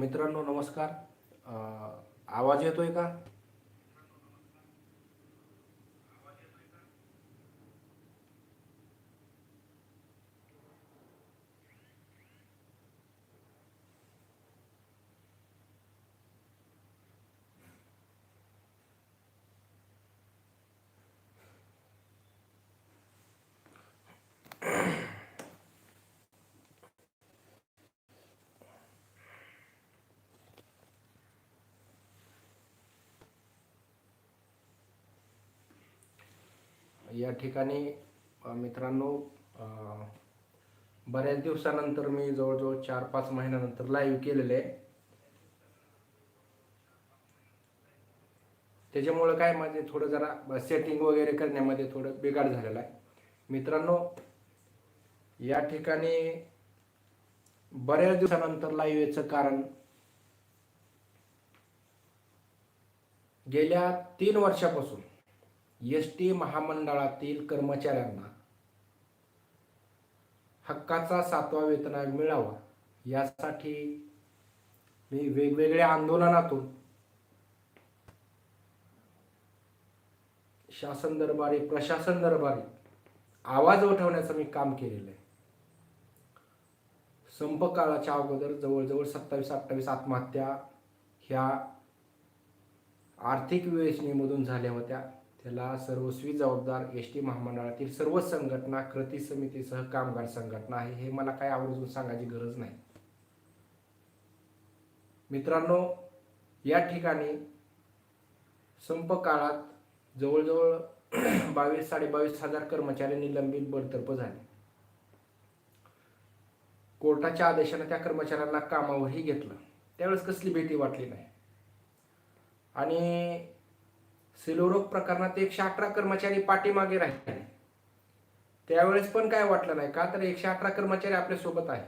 मित्रांनो नमस्कार. आवाज येतोय का? या ठिकाणी मित्रांनो बऱ्याच दिवसानंतर मी जवळजवळ चार पाच महिन्यानंतर लाईव्ह केलेलं आहे. त्याच्यामुळं काय माझे थोडं जरा सेटिंग वगैरे करण्यामध्ये थोडं बिघाड झालेला आहे. मित्रांनो या ठिकाणी बऱ्याच दिवसानंतर लाईव्ह याचं कारण गेल्या तीन वर्षापासून एस टी महामंडळातील कर्मचाऱ्यांना हक्काचा सातवा वेतन मिळावा यासाठी मी वेगवेगळ्या आंदोलनातून शासन दरबारी प्रशासन दरबारी आवाज उठवण्याचं मी काम केलेलं आहे. संप काळाच्या अगोदर जवळजवळ सत्तावीस अठ्ठावीस आत्महत्या ह्या आर्थिक वेचणीमधून झाल्या होत्या. त्याला सर्वस्वी जबाबदार एस टी महामंडळातील सर्व संघटना कृती समितीसह कामगार संघटना आहे हे मला काय आवर्जून सांगायची गरज नाही. मित्रांनो या ठिकाणी संप काळात जवळजवळ बावीस साडेबावीस हजार कर्मचारी निलंबित बडतर्फ झाले. कोर्टाच्या आदेशाने त्या कर्मचाऱ्यांना कामावरही घेतलं. त्यावेळेस कसली भीती वाटली नाही. आणि सिलोरोग प्रकरणात एकशे अठरा कर्मचारी पाठीमागे राहिले. त्यावेळेस पण काय वाटलं नाही का? तर एकशे अठरा कर्मचारी आपल्यासोबत आहे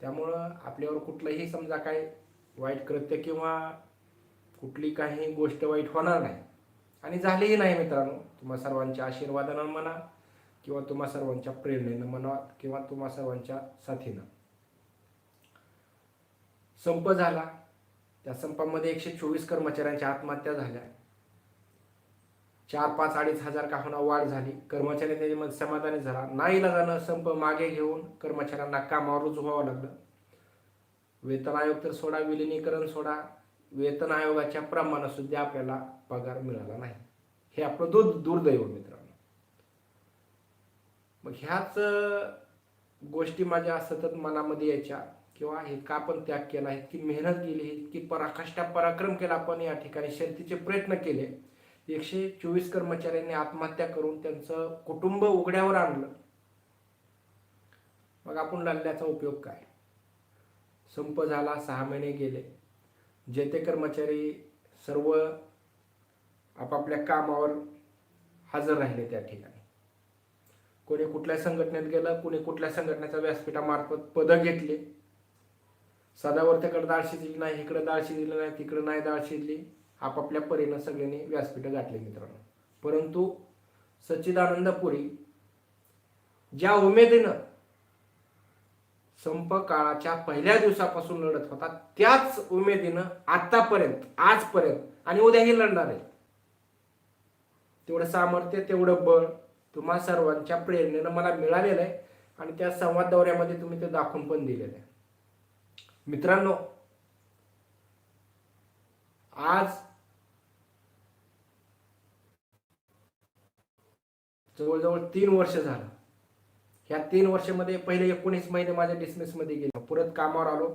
त्यामुळं आपल्यावर कुठलंही समजा काय वाईट कृत्य किंवा कुठली काही गोष्ट वाईट होणार नाही. आणि झालीही नाही मित्रांनो. तुम्हा सर्वांच्या आशीर्वादानं म्हणा किंवा तुम्हा सर्वांच्या प्रेरणेनं म्हणा किंवा तुम्हा सर्वांच्या साथीनं. संप झाला. त्या संपामध्ये एकशे चोवीस कर्मचाऱ्यांच्या आत्महत्या झाल्या. चार पाच अडीच हजार का होणार वाढ झाली. कर्मचारी त्याच्यामध्ये समाधानी झाला. नाही जाणं संप मागे घेऊन कर्मचाऱ्यांना कामावर रुजू व्हावं लागलं. वेतन आयोग तर सोडा विलिनीकरण सोडा. वेतन आयोगाच्या प्रमाणात सुद्धा आपल्याला पगार मिळाला नाही. हे आपलं दु दुर्दैव मित्रांनो. मग ह्याच गोष्टी माझ्या सतत मनामध्ये यायच्या. किंवा हे का पण त्याग केला? इतकी मेहनत केली इतकी पराकाष्ठा पराक्रम केला आपण या ठिकाणी. शर्तीचे प्रयत्न केले. एकशे चोवीस कर्मचाऱ्यांनी आत्महत्या करून त्यांचं कुटुंब उघड्यावर आणलं. मग आपण लढल्याचा उपयोग काय? संप झाला सहा महिने गेले. जे ते कर्मचारी सर्व आपापल्या कामावर हजर राहिले त्या ठिकाणी. कोणी कुठल्या संघटनेत गेलं कोणी कुठल्या संघटनेच्या व्यासपीठामार्फत पदं घेतली. सदावर त्याकडे डाळ शिजली नाही इकडं डाळ शिजली नाही तिकडं नाही डाळ शिजली. आपापल्या परीनं सगळ्यांनी व्यासपीठं गाठले मित्रांनो. परंतु सच्चिदानंद पुरी ज्या उमेदीनं संप काळाच्या पहिल्या दिवसापासून लढत होता त्याच उमेदीनं आतापर्यंत आजपर्यंत आणि उद्याही लढणार आहे. तेवढं सामर्थ्य तेवढं बळ तुम्हा सर्वांच्या प्रेरणेनं मला मिळालेलं आहे आणि त्या संवाद दौऱ्यामध्ये तुम्ही ते दाखवून पण दिलेलं आहे. मित्रांनो आज जवळजवळ तीन वर्ष झालं. ह्या तीन वर्षामध्ये पहिले एकोणीस महिने माझ्या डिसमिसमध्ये गेले. परत कामावर आलो.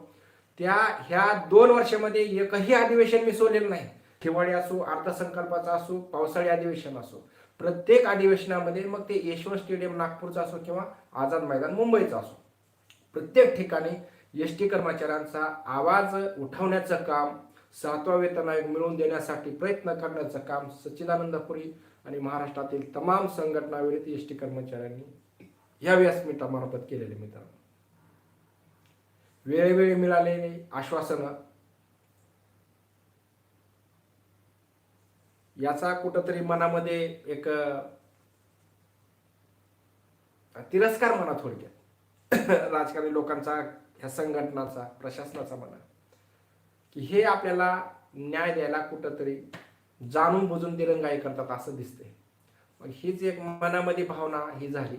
त्या ह्या दोन वर्षामध्ये एकही अधिवेशन मी सोडलेलं नाही. हिवाळी असो अर्थसंकल्पाचा असो पावसाळी अधिवेशन असो. प्रत्येक अधिवेशनामध्ये मग ते यशवंत स्टेडियम नागपूरचं असो किंवा आझाद मैदान मुंबईचं असो. प्रत्येक ठिकाणी एस टी कर्मचाऱ्यांचा आवाज उठवण्याचं काम सातवा वेतन आयोग मिळवून देण्यासाठी प्रयत्न करण्याचं काम सच्चिदानंदपुरी आणि महाराष्ट्रातील तमाम संघटनाविरुद्ध एस टी कर्मचाऱ्यांनी या व्यासपीठामार्फत केलेले मित्रांनो. वेळोवेळी मिळालेली आश्वासनं याचा कुठंतरी मनामध्ये एक तिरस्कार म्हणा थोडक्यात राजकारणी लोकांचा ह्या संघटनाचा प्रशासनाचा म्हणा की हे आपल्याला न्याय द्यायला कुठंतरी जाणून बुजून दिरंगाई करतात असं दिसतंय. मग हीच एक मनामध्ये भावना ही झाली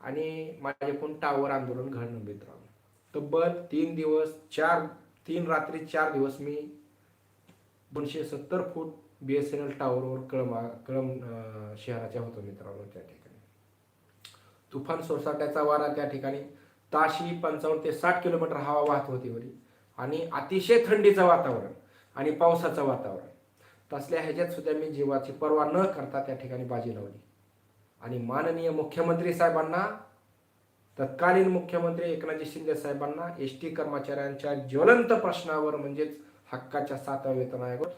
आणि माझ्याकडून टावर आंदोलन घडलं मित्रांनो तब्बल तीन दिवस चार तीन रात्री चार दिवस मी दोनशे सत्तर foot B S N L टावरवर कळमा कळम शहराच्या होतो मित्रांनो त्या ठिकाणी. तुफान सोसाट्याचा वारा त्या ठिकाणी. ताशी पंचावन्न ते साठ किलोमीटर हवा वाहत होती वरी. आणि अतिशय थंडीचं वातावरण आणि पावसाचं वातावरण. तसल्या ह्याच्यात सुद्धा मी जीवाची पर्वा न करता त्या ठिकाणी बाजी लावली. आणि माननीय मुख्यमंत्री साहेबांना तत्कालीन मुख्यमंत्री एकनाथजी शिंदे साहेबांना एस टी कर्मचाऱ्यांच्या ज्वलंत प्रश्नावर म्हणजेच हक्काच्या सातव्या वेतन आयोगावर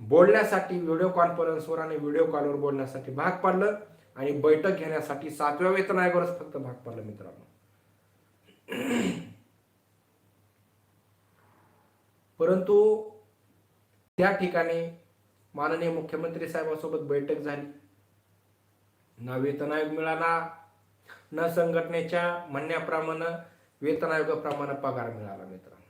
बोलण्यासाठी व्हिडिओ कॉन्फरन्सवर आणि व्हिडिओ कॉलवर बोलण्यासाठी भाग पाडलं आणि बैठक घेण्यासाठी सातव्या वेतन आयोगावरच फक्त भाग पाडलं मित्रांनो. परंतु त्या ठिकाणी माननीय मुख्यमंत्री साहेबांसोबत बैठक झाली. ना वेतन आयोग मिळाला. न संघटनेच्या म्हणण्याप्रमाणे वेतन आयोगाप्रमाणे पगार मिळाला मित्रांनो.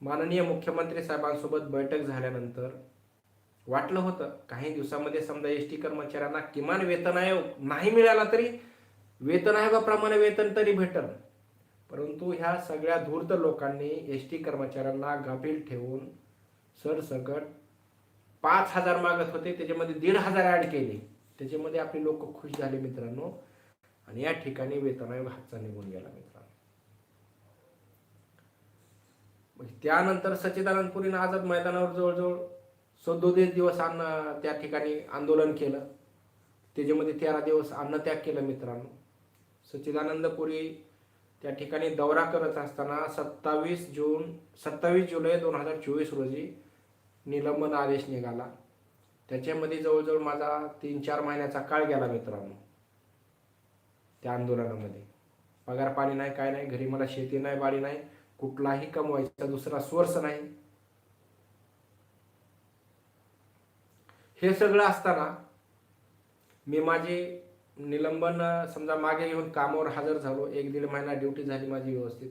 माननीय मुख्यमंत्री साहेबांसोबत बैठक झाल्यानंतर वाटलं होतं काही दिवसामध्ये समजा एस टी कर्मचाऱ्यांना किमान वेतन आयोग नाही मिळाला तरी वेतन आयोगाप्रमाणे वेतन तरी भेटल परंतु ह्या सगळ्या धूर्त लोकांनी एस टी कर्मचाऱ्यांना गाफील ठेवून सरसकट पाच हजार मागत होते त्याच्यामध्ये दीड हजार ॲड केले. त्याच्यामध्ये आपले लोक खुश झाले मित्रांनो. आणि या ठिकाणी वेतन आयोग हातचा निघून गेला मित्रांनो. म्हणजे त्यानंतर सच्चिदानंद पुरीनं आझाद मैदानावर जवळजवळ सदोतीस दिवस अन्न त्या ठिकाणी आंदोलन केलं. त्याच्यामध्ये तेरा दिवस अन्नत्याग केलं मित्रांनो. सच्चिदानंद पुरी त्या ठिकाणी दौरा करत असताना सत्तावीस जून सत्तावीस जुलै दोन हजार चोवीस रोजी निलंबन आदेश निघाला. त्याच्यामध्ये जवळजवळ माझा तीन चार महिन्याचा काळ गेला मित्रांनो त्या आंदोलनामध्ये. पगार पाणी नाही काय नाही घरी मला शेती नाही बाडी नाही कुठलाही कमवायचा दुसरा सोर्स नाही. हे सगळं असताना मी माझे निलंबन समजा मागे घेऊन कामावर हजर झालो एक दीड महिना ड्युटी झाली माझी व्यवस्थित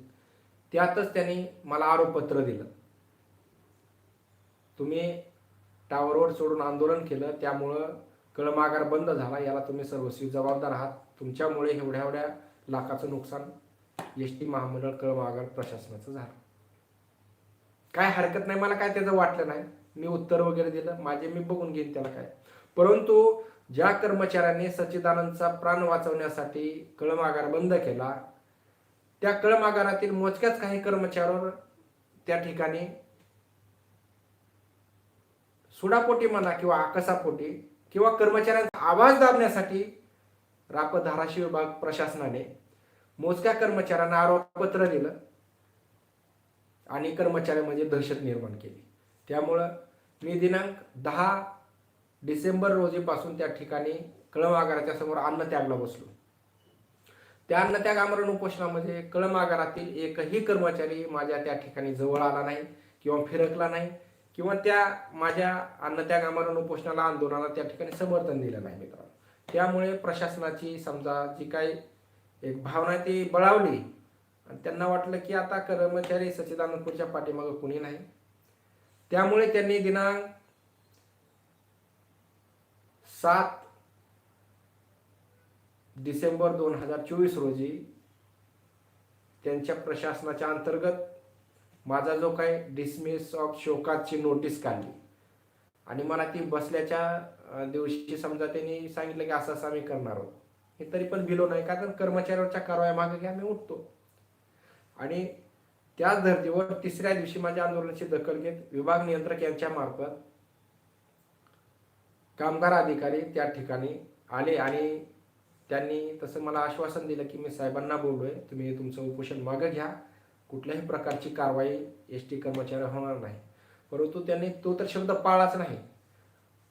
त्यातच त्यांनी मला आरोपपत्र दिलं. तुम्ही टावरवर सोडून आंदोलन केलं त्यामुळं कळमागार बंद झाला याला तुम्ही सर्वस्वी जबाबदार आहात. तुमच्यामुळे एवढ्या एवढ्या लाखाचं नुकसान एस टी महामंडळ कळमागार प्रशासनाचं झालं. काय हरकत नाही मला काय त्याचं वाटलं नाही. मी उत्तर वगैरे दिलं माझे मी बघून घेईन त्याला काय. परंतु ज्या कर्मचाऱ्यांनी सच्चिदानंदचा प्राण वाचवण्यासाठी कळमागार बंद केला त्या कळमागारातील मोजक्याच काही कर्मचाऱ्यांवर त्या ठिकाणी सुडापोटी म्हणा किंवा आकसापोटी किंवा कर्मचाऱ्यांचा आवाज दाबण्यासाठी राप धाराशिव विभाग प्रशासनाने मोजक्या कर्मचाऱ्यांना आरोपपत्र दिलं आणि कर्मचाऱ्यांमध्ये दहशत निर्माण केली. त्यामुळं मी दिनांक दहा डिसेंबर रोजीपासून त्या ठिकाणी कळम आगाराच्या समोर अन्नत्यागला बसलो. त्या अन्नत्याग आमरण उपोषणामध्ये कळम आगारातील एकही कर्मचारी माझ्या त्या ठिकाणी जवळ आला नाही किंवा फिरकला नाही किंवा त्या माझ्या अन्नत्याग आमरण उपोषणाला आंदोलनाला त्या ठिकाणी समर्थन दिलं नाही मित्रांनो. त्यामुळे प्रशासनाची समजा जी काही एक भावना ती बळावली. आणि त्यांना वाटलं की आता कर्मचारी सचिदानंदपूरच्या पाठीमागं कुणी नाही. त्यामुळे त्यांनी दिनांक सात डिसेंबर दोन हजार चोवीस रोजी त्यांच्या प्रशासनाच्या अंतर्गत माझा जो काही डिसमिस ऑफ शोकाची नोटीस काढली. आणि मला ती बसल्याच्या दिवशी समजा त्यांनी सांगितलं की असं असं आम्ही करणार आहोत. हे तरी पण भिलो नाही कारण कर्मचाऱ्यावरच्या कारवाया मागे घ्या आम्ही उठतो. आणि त्याच धर्तीवर तिसऱ्या दिवशी माझ्या आंदोलनाची दखल घेत विभाग नियंत्रक यांच्या मार्फत कामगार अधिकारी त्या ठिकाणी आले आणि त्यांनी तसं मला आश्वासन दिलं की मी साहेबांना बोललोय तुम्ही तुमचं उपोषण मागं घ्या. कुठल्याही प्रकारची कारवाई एस टी कर्मचारी होणार नाही. परंतु त्यांनी तो तर शब्द पाळलाच नाही.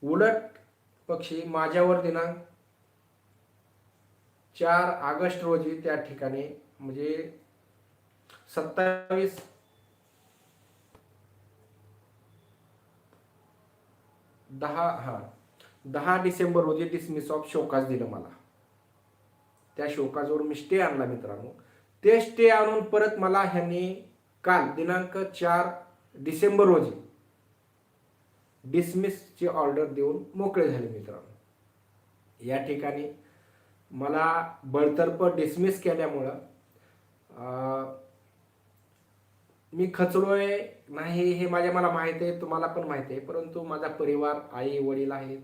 उलट पक्षी माझ्यावर दिनांक चार ऑगस्ट रोजी त्या ठिकाणी म्हणजे सत्तावीस दहा हा दहा डिसेंबर रोजी डिसमिस ऑफ शोकास दिलं मला. त्या शोकाजवर मी स्टे आणला मित्रांनो. ते स्टे आणून परत मला ह्यांनी काल दिनांक चार डिसेंबर रोजी डिसमिसची ऑर्डर देऊन मोकळे झाले मित्रांनो. या ठिकाणी मला बळतर्फ डिसमिस केल्यामुळं मी खचलोय नाही हे माझ्या मला माहीत आहे तुम्हाला पण माहिती आहे परंतु माझा परिवार आई वडील आहेत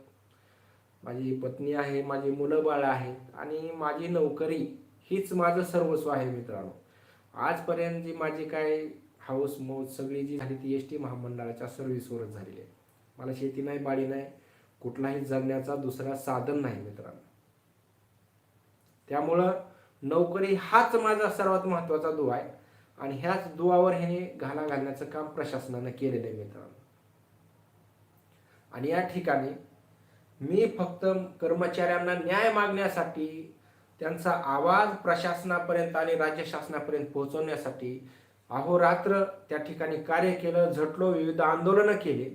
माझी पत्नी आहे माझी मुलं बाळ आहेत आणि माझी नोकरी हीच माझं सर्वस्व आहे मित्रांनो. आजपर्यंत जी माझी काय हाऊस मौज सगळी जी झाली ती एस टी महामंडळाच्या सर्व्हिसवरच झालेली आहे. मला शेती नाही बाळी नाही कुठलाही जगण्याचा दुसरा साधन नाही मित्रांनो. त्यामुळं नोकरी हाच माझा सर्वात महत्त्वाचा दुवा आहे आणि ह्याच दुवावर हे घाला घालण्याचं काम प्रशासनानं केलेलं आहे मित्रांनो. आणि या ठिकाणी मी फक्त कर्मचाऱ्यांना न्याय मागण्यासाठी त्यांचा आवाज प्रशासनापर्यंत आणि राज्य शासनापर्यंत पोहोचवण्यासाठी अहोरात्र त्या ठिकाणी कार्य केलं झटलो विविध आंदोलनं केली.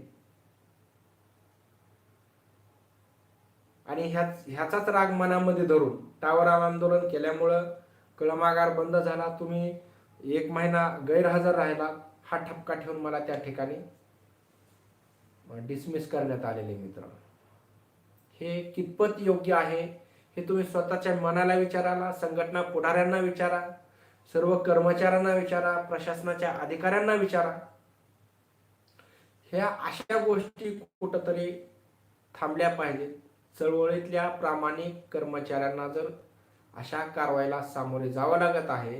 आणि ह्याच ह्याचाच राग मनामध्ये धरून टावर आंदोलन केल्यामुळं कळमागार बंद झाला. तुम्ही एक महिना गैरहजर राहिला. हा ठपका ठेवून मला त्या ठिकाणी डिसमिस करण्यात आलेले मित्र. हे कितपत योग्य आहे हे तुम्ही स्वतःच्या मनाला विचाराला संघटना पुढाऱ्यांना विचारा सर्व कर्मचाऱ्यांना विचारा प्रशासनाच्या अधिकाऱ्यांना विचारा ह्या अशा गोष्टी कुठंतरी थांबल्या पाहिजेत. चळवळीतल्या प्रामाणिक कर्मचाऱ्यांना जर अशा कारवाईला सामोरे जावं लागत आहे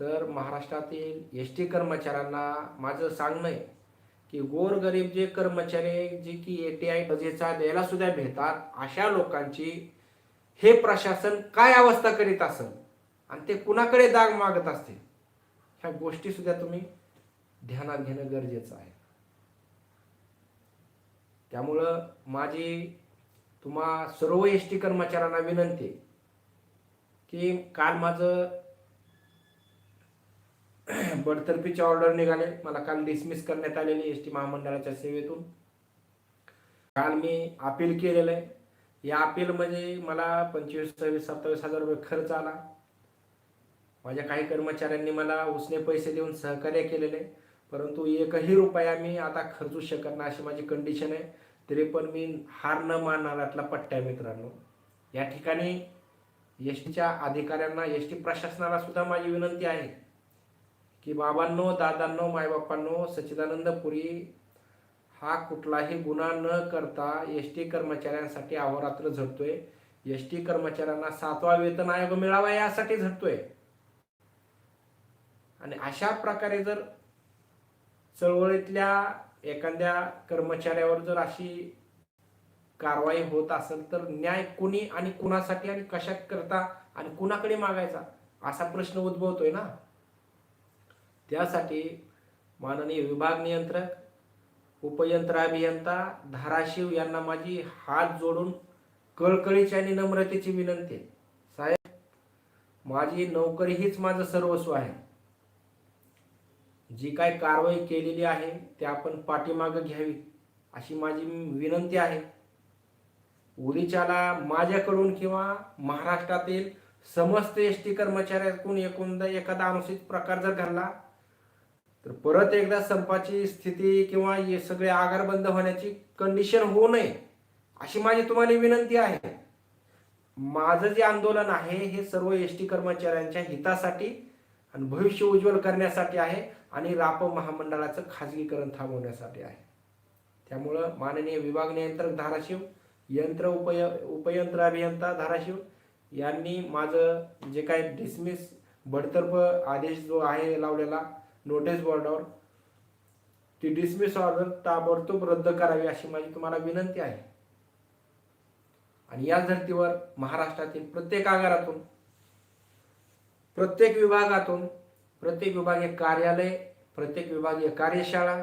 तर महाराष्ट्रातील एस टी कर्मचाऱ्यांना माझं सांगणं आहे की गोरगरीब जे कर्मचारी जे की ए टी आय बजेचा द्यायला सुद्धा भेटतात अशा लोकांची हे प्रशासन काय अवस्था करीत असेल आणि ते कुणाकडे दाग मागत असतील ह्या गोष्टी सुद्धा तुम्ही ध्यानात घेणं गरजेचं आहे. त्यामुळं माझी तुम्हा सर्व एस टी कर्मचाऱ्यांना विनंती की काल माझं बडतर्फीच्या ऑर्डर निघाले. मला काल डिसमिस करण्यात आलेली एस टी महामंडळाच्या सेवेतून. काल मी अपील केलेलं आहे. या अपीलमध्ये मला पंचवीस सव्वीस सत्तावीस हजार रुपये खर्च आला. माझ्या काही कर्मचाऱ्यांनी मला उसने पैसे देऊन सहकार्य केलेले आहे. परंतु एकही रुपया मी आता खर्चू शकत नाही अशी माझी कंडिशन आहे. तरी पण मी हार न मानणाऱ्यातला पट्ट्या मित्रांनो. या ठिकाणी एस टीच्या अधिकाऱ्यांना एस टी प्रशासनाला सुद्धा माझी विनंती आहे. की बाबांनो दादांनो मायबापांनो सच्चिदानंद पुरी हा कुठलाही गुन्हा न करता एस टी कर्मचाऱ्यांसाठी अहोरात्र झटतोय एस टी कर्मचाऱ्यांना सातवा वेतन आयोग मिळावा यासाठी झटतोय आणि अशा प्रकारे जर चळवळीतल्या एखाद्या कर्मचाऱ्यावर जर अशी कारवाई होत असेल तर न्याय कुणी आणि कुणासाठी आणि कशात करता आणि कुणाकडे मागायचा? असा प्रश्न उद्भवतोय ना. त्यासाठी माननीय विभाग नियंत्रक उपयंत्र अभियंता धाराशिव यांना माझी हात जोडून कळकळीची आणि नम्रतेची विनंती आहे. साहेब माझी नोकरी हीच माझं सर्वस्व आहे जी काय कारवाई केलेली आहे ते आपण पाठीमागं घ्यावी अशी माझी विनंती आहे उद्याच्याला माझ्याकडून किंवा महाराष्ट्रातील समस्त एस टी कर्मचाऱ्याकडून एकूणदा एखादा अनुचित प्रकार जर घडला तर परत एकदा संपाची स्थिती किंवा सगळे आगार बंद होण्याची कंडिशन होऊ नये अशी माझी तुम्हाला विनंती आहे. माझं जे आंदोलन आहे हे सर्व एस टी कर्मचाऱ्यांच्या हितासाठी आणि भविष्य उज्ज्वल करण्यासाठी आहे आणि राप महामंडळाचं खाजगीकरण थांबवण्यासाठी आहे. त्यामुळं माननीय विभाग नियंत्रक धाराशिव यंत्र उपय उपयंत्र अभियंता धाराशिव यांनी माझं जे काय डिसमिस बडतर्फ आदेश जो आहे लावलेला नोटीस बोर्डावर ती डिसमिस ऑर्डर ताबडतोब रद्द करावी अशी माझी तुम्हाला विनंती आहे. आणि या धर्तीवर महाराष्ट्रातील प्रत्येक आगारातून प्रत्येक विभागातून प्रत्येक विभागीय कार्यालय प्रत्येक विभागीय कार्यशाळा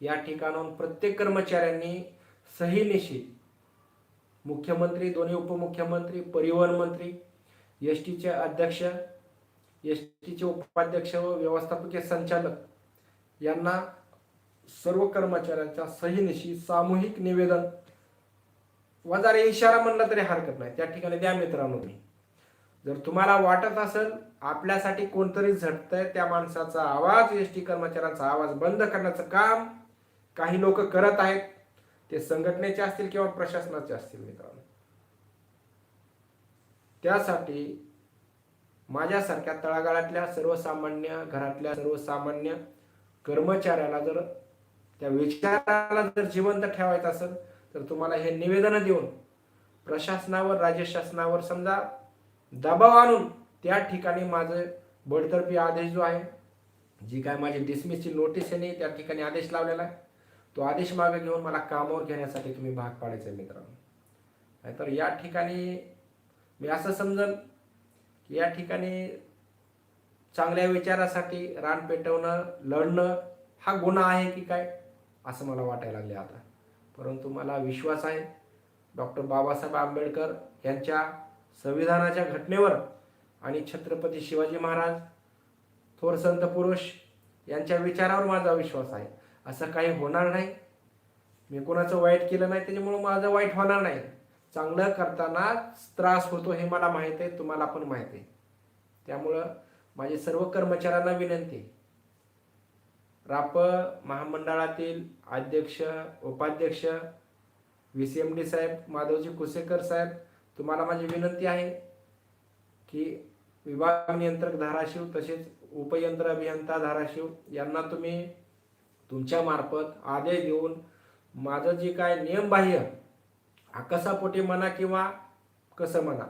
या ठिकाणाहून प्रत्येक कर्मचाऱ्यांनी सहीनिशी मुख्यमंत्री दोन्ही उपमुख्यमंत्री परिवहन मंत्री एस टीचे अध्यक्ष एस टीचे उपाध्यक्ष व व्यवस्थापकीय संचालक यांना सर्व कर्मचाऱ्यांच्या सहीनिशी सामूहिक निवेदन. वजारे इशारा म्हणला तरी हरकत नाही. त्या ठिकाणी द्या मित्रांनो तुम्ही. जर तुम्हाला वाटत असेल आपल्यासाठी कोणतरी झटतंय त्या माणसाचा आवाज एस टी कर्मचाऱ्यांचा आवाज बंद करण्याचं काम काही लोक करत आहेत ते संघटनेचे असतील किंवा प्रशासनाचे असतील मित्रांनो. त्यासाठी माझ्यासारख्या तळागाळातल्या सर्वसामान्य घरातल्या सर्वसामान्य कर्मचाऱ्याला जर त्या विचाराला जर जिवंत ठेवायचं असेल तर तुम्हाला हे निवेदन देऊन प्रशासनावर राज्य शासनावर समजा दबाव आणून त्या ठिकाणी माझं बडतर्फी आदेश जो आहे जी काय माझी डिसमिसची नोटीस आहे त्या ठिकाणी आदेश लावलेला आहे तो आदेश मागे घेऊन मला कामावर घेण्यासाठी तुम्ही भाग पाडायचा मित्रांनो. नाहीतर या ठिकाणी मी असं समजल की या ठिकाणी चांगल्या विचारासाठी रान पेटवणं लढणं हा गुन्हा आहे की काय असं मला वाटायला लागले आता. परंतु मला विश्वास आहे डॉक्टर बाबासाहेब आंबेडकर यांच्या संविधानाच्या घटनेवर आणि छत्रपती शिवाजी महाराज थोर संत पुरुष यांच्या विचारावर माझा विश्वास आहे. असं काही होणार नाही. मी कोणाचं वाईट केलं नाही त्याच्यामुळं माझं वाईट होणार नाही. चांगलं करताना त्रास होतो हे मला माहीत आहे तुम्हाला पण माहीत आहे. त्यामुळं माझे सर्व कर्मचाऱ्यांना विनंती राप महामंडळातील अध्यक्ष उपाध्यक्ष व्ही सी एम डी साहेब माधवजी कुसेकर साहेब तुम्हाला माझी विनंती आहे की विभाग नियंत्रक धाराशिव तसेच उपयंत्र अभियंता धाराशिव यांना तुम्ही तुमच्या मार्फत आदेश देऊन माझं जे काय नियमबाह्य आकसापोटी म्हणा किंवा कसं म्हणा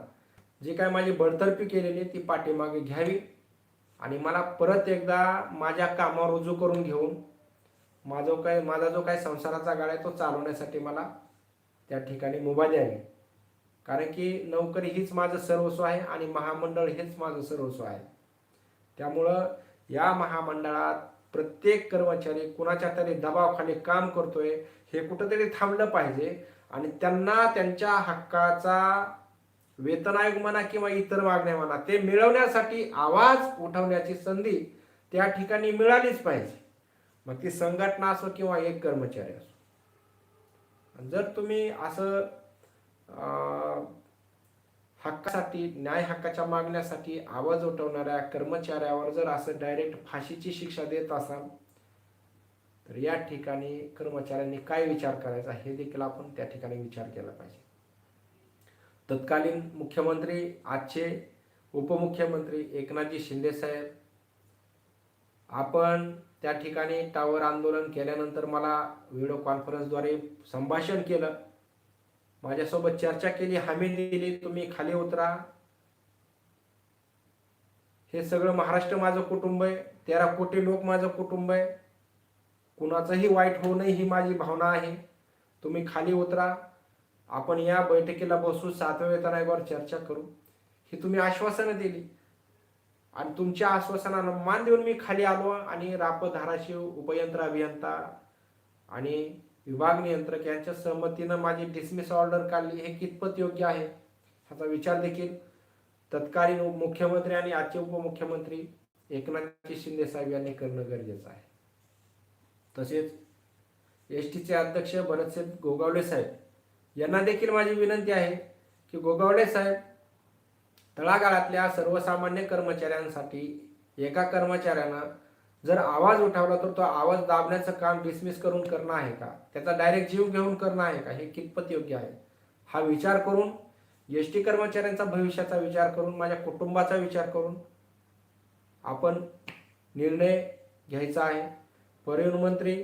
जी काय माझी बडतर्फी केलेली ती पाठीमागे घ्यावी. आणि मला परत एकदा माझ्या कामावर रुजू करून घेऊन माझा काय माझा जो काय संसाराचा गाळा आहे तो चालवण्यासाठी मला त्या ठिकाणी मुभा द्यावी. कारण की नोकरी हीच माझं सर्वस्व आहे आणि महामंडळ हेच माझं सर्वस्व आहे. त्यामुळं या महामंडळात प्रत्येक कर्मचारी कुणाच्या तरी दबावाखाली काम करतोय हे कुठंतरी थांबलं पाहिजे. आणि त्यांना त्यांच्या हक्काचा वेतन आयोग म्हणा किंवा इतर मागण्या म्हणा ते मिळवण्यासाठी आवाज उठवण्याची संधी त्या ठिकाणी मिळालीच पाहिजे. मग ती संघटना असो किंवा एक कर्मचारी असो. जर तुम्ही असं हक्कासाठी न्याय हक्काच्या मागण्यासाठी आवाज उठवणाऱ्या कर्मचाऱ्यावर जर असं डायरेक्ट फाशीची शिक्षा देत असाल तर या ठिकाणी कर्मचाऱ्यांनी काय विचार करायचा हे देखील आपण त्या ठिकाणी विचार केला पाहिजे. तत्कालीन मुख्यमंत्री आजचे उपमुख्यमंत्री एकनाथजी शिंदे साहेब आपण त्या ठिकाणी टावर आंदोलन केल्यानंतर मला व्हिडिओ कॉन्फरन्सद्वारे संभाषण केलं. माझ्यासोबत चर्चा केली हमी दिली तुम्ही खाली उतरा. हे सगळं महाराष्ट्र माझं कुटुंब आहे तेरा कोटी लोक माझं कुटुंब आहे. कुणाचंही वाईट होऊ नये ही माझी भावना आहे. तुम्ही खाली उतरा. आपण या बैठकीला बसू सातव्या वेतन आयोगावर चर्चा करू. ही तुम्ही आश्वासनं दिली. आणि तुमच्या आश्वासनाला मान देऊन मी खाली आलो आणि राप धाराशिव उपयंत्र अभियंता आणि विभाग नियंत्रक यांच्या सहमतीनं माझी डिसमिस ऑर्डर काढली. हे कितपत योग्य आहे? ह्याचा विचार देखील तत्कालीन मुख्यमंत्री आणि आजचे उपमुख्यमंत्री एकनाथजी शिंदे साहेब यांनी करणं गरजेचं आहे. तसेच एस टीचे अध्यक्ष भरतसेठ गोगावले साहेब यांना देखील माझी विनंती आहे की गोगावले साहेब तळागाळातल्या सर्वसामान्य कर्मचाऱ्यांसाठी एका कर्मचाऱ्यानं जर आवाज उठावला तर तो आवाज दाबण्याचं काम डिसमिस करून करणं आहे का? त्याचा डायरेक्ट जीव घेऊन करणं आहे का? हे कितपत योग्य आहे? हा विचार करून एस टी कर्मचाऱ्यांचा भविष्याचा विचार करून माझ्या कुटुंबाचा विचार करून आपण निर्णय घ्यायचा आहे. परिवहन मंत्री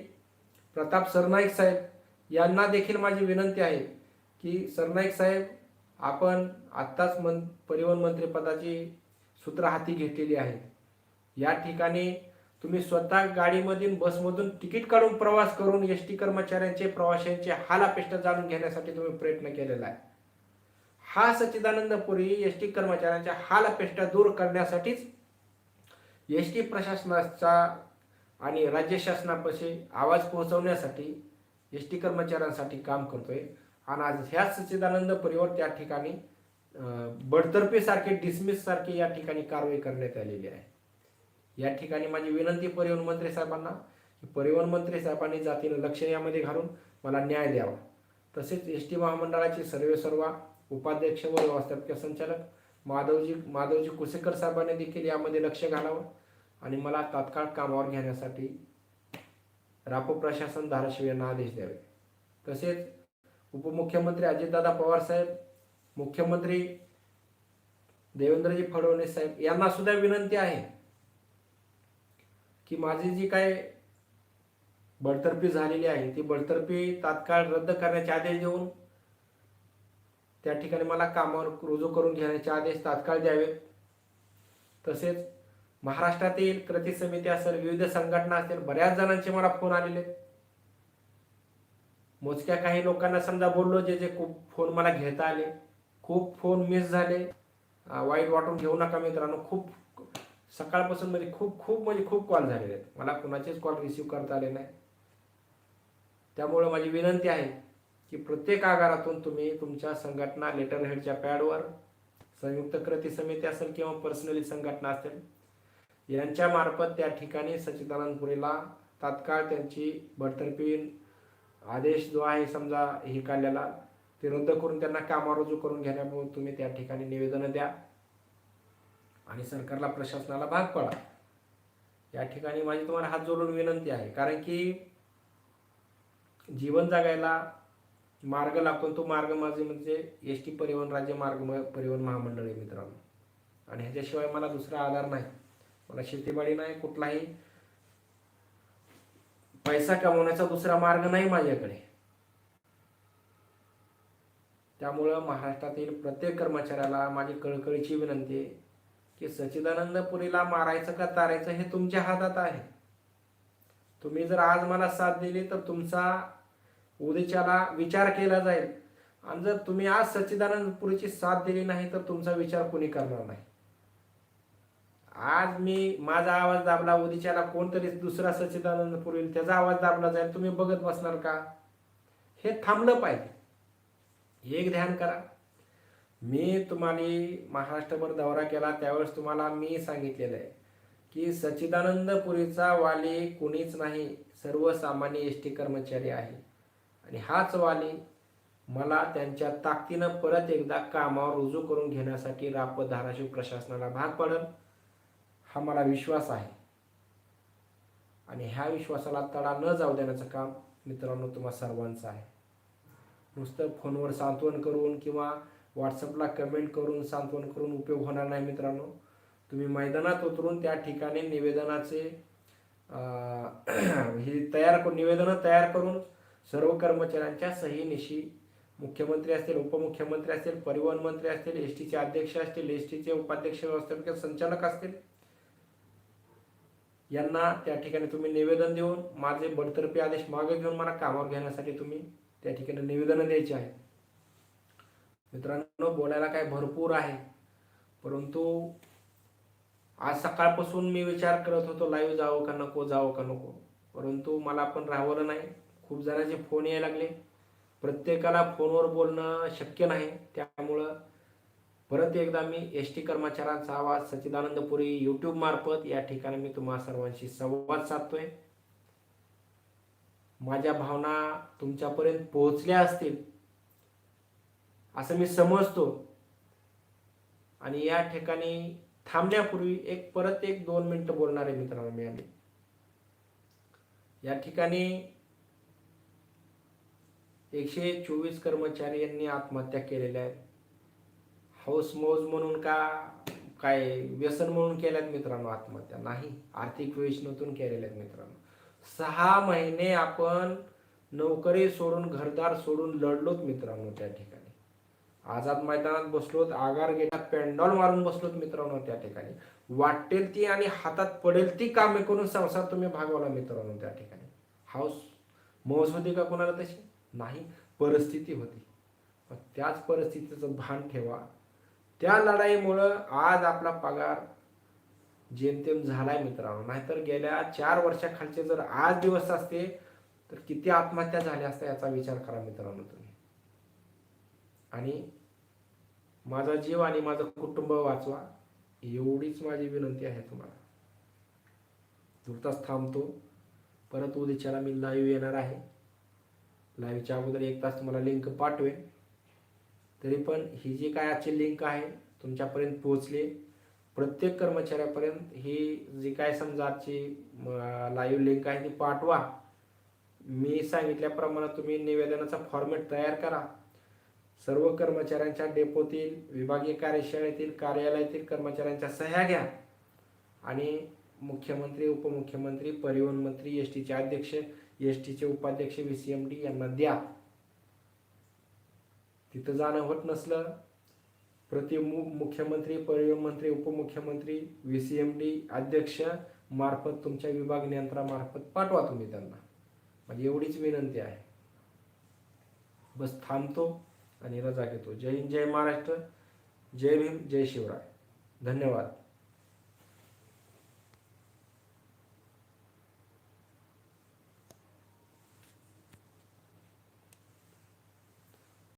प्रताप सरनाईक साहेब यांना देखील माझी विनंती आहे की सरनाईक साहेब आपण आत्ताच मन परिवहन मंत्रीपदाची सूत्र हाती घेतलेली आहे. या ठिकाणी तुम्ही स्वतः गाडीमधून बसमधून तिकीट काढून प्रवास करून एस टी कर्मचाऱ्यांचे प्रवाशांचे हाल अपेष्ट जाणून घेण्यासाठी तुम्ही प्रयत्न केलेला आहे. हा सच्चिदानंद पुरी एस टी कर्मचाऱ्यांच्या हाल अपेष्टा दूर करण्यासाठीच एस टी प्रशासनाचा आणि राज्य शासनापाशी आवाज पोहोचवण्यासाठी एस टी कर्मचाऱ्यांसाठी काम करतोय. आणि आज ह्याच सच्चिदानंद परिवार त्या ठिकाणी बडतर्फेसारखे बडतर्फीसारखे डिसमिस सारखे या ठिकाणी कारवाई करण्यात आलेली आहे. या ठिकाणी माझी विनंती परिवहन मंत्री साहेबांना की परिवहन मंत्री साहेबांनी जातीनं लक्ष यामध्ये घालून मला न्याय द्यावा. तसेच एस टी महामंडळाचे सर्वे सर्व उपाध्यक्ष व व्यवस्थापकीय संचालक माधवजी माधवजी कुसेकर साहेबांनी देखील यामध्ये लक्ष घालावं. आणि मला तात्काळ कामावर घेण्यासाठी रापो प्रशासन धाराशिव यांना आदेश द्यावे. तसेच उपमुख्यमंत्री अजितदादा पवार साहेब मुख्यमंत्री देवेंद्रजी फडणवीस साहेब यांना सुद्धा विनंती आहे की माझी जी काय बडतर्फी झालेली आहे ती बडतर्फी तात्काळ रद्द करण्याचे आदेश देऊन त्या ठिकाणी मला कामावर रुजू करून घेण्याचे आदेश तात्काळ द्यावेत. तसेच महाराष्ट्रातील कृती समिती असेल विविध संघटना असतील बऱ्याच जणांचे मला फोन आलेले. मोजक्या काही लोकांना समजा बोललो जे जे खूप फोन मला घेता आले. खूप फोन मिस झाले. वाईट वाटून घेऊ नका मित्रांनो. खूप सकाळपासून म्हणजे खूप खूप म्हणजे खूप कॉल झालेले आहेत. मला कुणाचेच कॉल रिसीव करता आले नाही. त्यामुळे माझी विनंती आहे की प्रत्येक आगारातून तुम्ही तुमच्या संघटना लेटर हेडच्या पॅडवर संयुक्त कृती समिती असेल किंवा पर्सनली संघटना असेल यांच्या मार्फत त्या ठिकाणी सच्चिदानंदपुरीला तात्काळ त्यांची बडतर्फी आदेश जो आहे समजा हे काढलेला ते रद्द करून त्यांना कामावर रुजू करून घेण्यामुळे तुम्ही त्या ठिकाणी निवेदनं द्या आणि सरकारला प्रशासनाला भाग पडा. या ठिकाणी माझी तुम्हाला हात जोडून विनंती आहे कारण की जीवन जगायला मार्ग लागतो तो मार्ग माझे म्हणजे एस टी परिवहन राज्य मार्ग म- परिवहन महामंडळ आहे मित्रांनो. आणि ह्याच्याशिवाय मला दुसरा आधार नाही. मला शेतीबाडी नाही कुठलाही. पैसा कमवण्याचा दुसरा मार्ग नाही माझ्याकडे. त्यामुळं महाराष्ट्रातील प्रत्येक कर्मचाऱ्याला माझी कळकळीची विनंती आहे की सच्चिदानंद पुरीला मारायचं का तारायचं हे तुमच्या हातात आहे. तुम्ही जर आज मला साथ दिली तर तुमचा उद्याच्याला विचार केला जाईल. आणि जर तुम्ही आज सच्चिदानंद पुरीची साथ दिली नाही तर तुमचा विचार कोणी करणार नाही. आज मी माझा आवाज दाबला उदिच्याला कोणतरी दुसरा सच्चिदानंद पुरी त्याचा आवाज दाबला जाईल. तुम्ही बघत बसणार का? हे थांबलं पाहिजे. एक ध्यान करा. मी तुम्हाला महाराष्ट्रभर दौरा केला त्यावेळेस तुम्हाला मी सांगितलेलं आहे की सच्चिदानंद पुरीचा वाली कुणीच नाही सर्वसामान्य एस टी कर्मचारी आहे. आणि हाच वाली मला त्यांच्या ताकदीनं परत एकदा कामावर रुजू करून घेण्यासाठी राप धाराशिव प्रशासनाला भाग पडेल. हा मला विश्वास आहे. आणि ह्या विश्वासाला तडा न जाऊ देण्याचं काम मित्रांनो तुम्हा सर्वांचं आहे. नुसतं फोनवर सांत्वन करून किंवा व्हॉट्सअपला कमेंट करून सांत्वन करून उपयोग होणार नाही मित्रांनो. तुम्ही मैदानात उतरून त्या ठिकाणी निवेदनाचे हे ही तयार करून निवेदनं तयार करून सर्व कर्मचाऱ्यांच्या सहीनिशी मुख्यमंत्री असतील उपमुख्यमंत्री असतील परिवहन मंत्री असतील एस टीचे अध्यक्ष असतील एस टीचे उपाध्यक्ष व्यवस्थापकीय संचालक असतील यांना त्या ठिकाणी तुम्ही निवेदन देऊन माझे बडतर्फी आदेश मागे घेऊन मला कामावर घेण्यासाठी तुम्ही त्या ठिकाणी निवेदनं द्यायची आहेत मित्रांनो बोलायला काय भरपूर आहे. परंतु आज सकाळपासून मी विचार करत होतो लाईव्ह जावं का नको जावं का नको. परंतु मला पण राहवलं नाही. खूप जणांचे फोन यायला लागले. प्रत्येकाला फोनवर बोलणं शक्य नाही. त्यामुळं परत एकदा मी एस टी कर्मचाऱ्यांचा आवाज सच्चिदानंदपुरी यूट्यूब मार्फत या ठिकाणी मी तुम्हा सर्वांशी संवाद साधतोय. माझ्या भावना तुमच्यापर्यंत पोहोचल्या असतील असं मी समजतो. आणि या ठिकाणी थांबण्यापूर्वी एक परत एक दोन मिनिटं बोलणारे मित्रांना मित्रांनो मी या ठिकाणी एकशे चोवीस कर्मचारी यांनी आत्महत्या केलेल्या आहेत. हौस मौज म्हणून का काय व्यसन म्हणून केल्यात मित्रांनो आत्महत्या? नाही. आर्थिक वेचणीतून केलेल्या आहेत मित्रांनो. सहा महिने आपण नोकरी सोडून घरदार सोडून लढलोत मित्रांनो त्या ठिकाणी. आझाद मैदानात बसलोत आगार गेला पेंडॉल मारून बसलोत मित्रांनो त्या ठिकाणी. वाटेल ती आणि हातात पडेल ती कामे करून संसार तुम्ही भागवला मित्रांनो त्या ठिकाणी. हाऊस मौज होती का कोणाला तशी? नाही. परिस्थिती होती. मग त्याच परिस्थितीचं भान ठेवा. त्या लढाईमुळं आज आपला पगार जेमतेम झालाय मित्रांनो. नाहीतर गेल्या चार वर्षाखालचे जर आज दिवस असते तर किती आत्महत्या झाल्या असत्या याचा विचार करा मित्रांनो तुम्ही. आणि माझा जीव आणि माझं कुटुंब वाचवा एवढीच माझी विनंती आहे तुम्हाला. तुर्तास थांबतो. परत उद्याच्याला मी लाईव्ह येणार आहे. लाईव्हच्या अगोदर एक तास तुम्हाला लिंक पाठवेन. तरी पण ही जी काय आजची लिंक आहे तुमच्यापर्यंत पोहोचली. प्रत्येक कर्मचाऱ्यापर्यंत ही जी काय समजा आजची लाईव्ह लिंक आहे ती पाठवा. मी सांगितल्याप्रमाणे तुम्ही निवेदनाचा फॉर्मॅट तयार करा. सर्व कर्मचाऱ्यांच्या डेपोतील विभागीय कार्यशाळेतील कार्यालयातील कर्मचाऱ्यांच्या सह्या घ्या. आणि मुख्यमंत्री उपमुख्यमंत्री परिवहन मंत्री एस टीचे अध्यक्ष एस टीचे उपाध्यक्ष व्ही सी एम डी यांना द्या. तिथं जाणं होत नसलं प्रति मु मुख्यमंत्री परिवहन मंत्री उपमुख्यमंत्री व्ही सी एम डी अध्यक्ष मार्फत तुमच्या विभाग नियंत्रणामार्फत पाठवा तुम्ही त्यांना. म्हणजे एवढीच विनंती आहे. बस थांबतो आणि रजा घेतो. जय हिंद जय महाराष्ट्र जय भीम जय शिवराय. धन्यवाद.